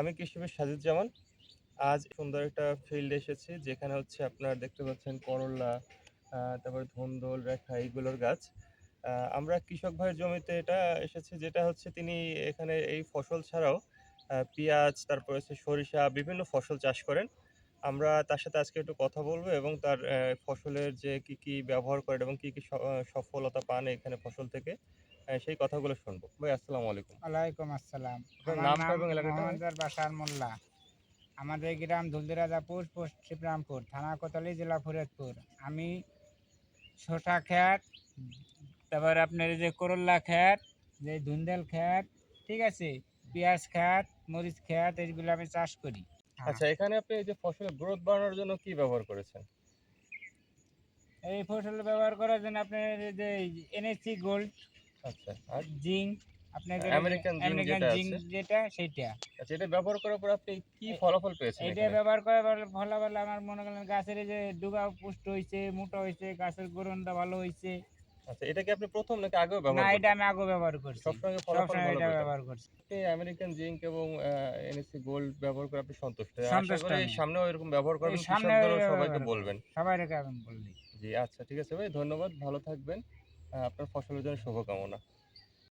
আমি কৃষিবিদ সাজিদ জামান আজ সুন্দর একটা ফিল্ড এসেছি, যেখানে হচ্ছে আপনার দেখতে পাচ্ছেন করল্লা তারপর ধন্দল, রেখা, এইগুলোর গাছ। আমরা কৃষক ভাইয়ের জমিতে এটা এসেছি, যেটা হচ্ছে তিনি এখানে এই ফসল ছাড়াও পেঁয়াজ, তারপর হচ্ছে সরিষা, বিভিন্ন ফসল চাষ করেন। আমরা তার সাথে আজকে একটু কথা বলব এবং তার ফসলের যে কি কি ব্যবহার করেন এবং কি কি সফলতা পান এখানে ফসল থেকে সেই কথাগুলো শুনব। ভাই আসসালামু আলাইকুম। ওয়ালাইকুম আসসালাম। আমার বাসার মোল্লা। আমাদের গ্রাম ধুলদিরাজাপুর পোস্ট শিবরামপুর থানা কোতলি জেলা ফরিদপুর। আমি শসা খ্যাত তারপর আপনার এই যে করল্লা খ্যাত যে ধুন্দল খ্যাত ঠিক আছে? পেঁয়াজ খ্যাত মরিচ খ্যাত এইগুলো আমি চাষ করি। আচ্ছা এখানে আপনি এই যে ফসলের গ্রোথ বাড়ানোর জন্য কি ব্যবহার করেছেন? এই ফসল ব্যবহার করার জন্য আপনার এই যে এনএসসি গোল্ড আচ্ছা। আর জিঙ্ক আপনাদের American zinc আমেরিকান জিঙ্ক আছে। যেটা সেটা। আচ্ছা এটা ব্যবহার করার পর আপনি কি ফলাফল পেয়েছেন এটা ব্যবহার করে ভালো ভালো আমার মনে করেন গাছের যে ডুগা পুষ্ট হয়েছে মোটা হয়েছে গাছের গরনটা ভালো হয়েছে আচ্ছা এটা কি আপনি প্রথম নাকি আগেও ব্যবহার না এটা আমি আগেও ব্যবহার করছি। সবসময় ফলাফল এটা ব্যবহার করছি। এই আমেরিকান জিঙ্ক এবং এনএসসি গোল্ড ব্যবহার করে আপনি সন্তুষ্ট। আশা করি। সামনেও এরকম ব্যবহার করবেন এই সামনেও সবাইকে বলবেন। সবাইকে আমি বললি জি আচ্ছা ঠিক আছে ভাই ধন্যবাদ ভালো থাকবেন। আপনার ফসলের জন্য শুভকামনা।